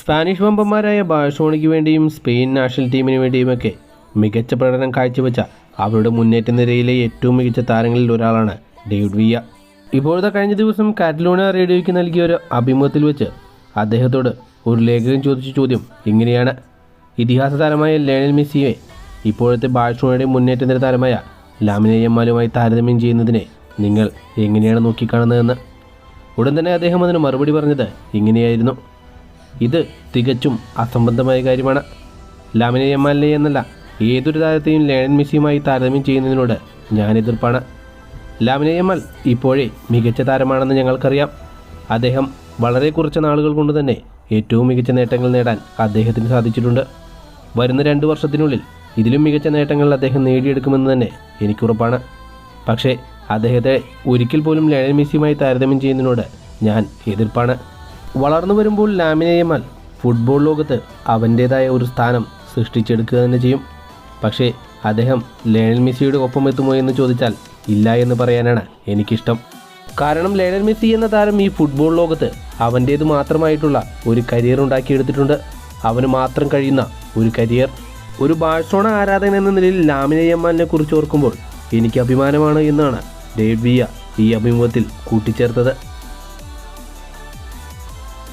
Spanish വമ്പന്മാരായ ബാഴ്സോണയ്ക്ക് വേണ്ടിയും Spain national ടീമിന് വേണ്ടിയുമൊക്കെ മികച്ച പ്രകടനം കാഴ്ചവെച്ച അവരുടെ മുന്നേറ്റ നിരയിലെ ഏറ്റവും മികച്ച താരങ്ങളിൽ ഒരാളാണ് ഡേവിഡ് വിയ ഇപ്പോഴത്തെ കഴിഞ്ഞ ദിവസം കാറ്റലോണ റേഡിയോയ്ക്ക് നൽകിയ ഒരു അഭിമുഖത്തിൽ വെച്ച് അദ്ദേഹത്തോട് ഒരു ലേഖകൻ ചോദിച്ച ചോദ്യം ഇങ്ങനെയാണ്. ഇതിഹാസ താരമായ ലയണൽ മെസ്സിയെ ഇപ്പോഴത്തെ ബാഴ്സോണയുടെ മുന്നേറ്റ നിര താരമായ ലാമിനയമ്മാലുമായി താരതമ്യം ചെയ്യുന്നതിനെ നിങ്ങൾ എങ്ങനെയാണ് നോക്കിക്കാണുന്നതെന്ന്? ഉടൻ തന്നെ അദ്ദേഹം അതിന് മറുപടി പറഞ്ഞത് ഇങ്ങനെയായിരുന്നു. ഇത് തികച്ചും അസംബന്ധമായ കാര്യമാണ്. ലാമിനെ എ എന്നല്ല ഏതൊരു താരത്തെയും ലയൺ മെസ്സിയുമായി താരതമ്യം ചെയ്യുന്നതിനോട് ഞാൻ എതിർപ്പാണ്. ലാമിനെ എൽ ഇപ്പോഴേ മികച്ച താരമാണെന്ന് ഞങ്ങൾക്കറിയാം. അദ്ദേഹം വളരെ കുറച്ച് നാളുകൾ കൊണ്ട് തന്നെ ഏറ്റവും മികച്ച നേട്ടങ്ങൾ നേടാൻ അദ്ദേഹത്തിന് സാധിച്ചിട്ടുണ്ട്. വരുന്ന രണ്ട് വർഷത്തിനുള്ളിൽ ഇതിലും മികച്ച നേട്ടങ്ങൾ അദ്ദേഹം നേടിയെടുക്കുമെന്ന് തന്നെ എനിക്കുറപ്പാണ് പക്ഷേ അദ്ദേഹത്തെ ഒരിക്കൽ പോലും ലയണൽ മെസ്സിയുമായി താരതമ്യം ചെയ്യുന്നതിനോട് ഞാൻ എതിർപ്പാണ്. വളർന്നു വരുമ്പോൾ ലാമിനേയമാൽ ഫുട്ബോൾ ലോകത്ത് അവന്റേതായ ഒരു സ്ഥാനം സൃഷ്ടിച്ചെടുക്കുക തന്നെ ചെയ്യും. പക്ഷേ അദ്ദേഹം ലയണൽ മെസ്സിയുടെ ഒപ്പം എത്തുമോ എന്ന് ചോദിച്ചാൽ ഇല്ല എന്ന് പറയാനാണ് എനിക്കിഷ്ടം. കാരണം ലയണൽ മെസ്സി എന്ന താരം ഈ ഫുട്ബോൾ ലോകത്ത് അവന്റേത് മാത്രമായിട്ടുള്ള ഒരു കരിയർ ഉണ്ടാക്കിയെടുത്തിട്ടുണ്ട്. അവന് മാത്രം കഴിയുന്ന ഒരു കരിയർ. ഒരു ബാഴ്സോണ ആരാധകൻ എന്ന നിലയിൽ ലാമിനയമ്മാലിനെ കുറിച്ച് ഓർക്കുമ്പോൾ എനിക്ക് അഭിമാനമാണ് എന്നാണ് ഡേവിയ ഈ അഭിമുഖത്തിൽ കൂട്ടിച്ചേർത്തത്.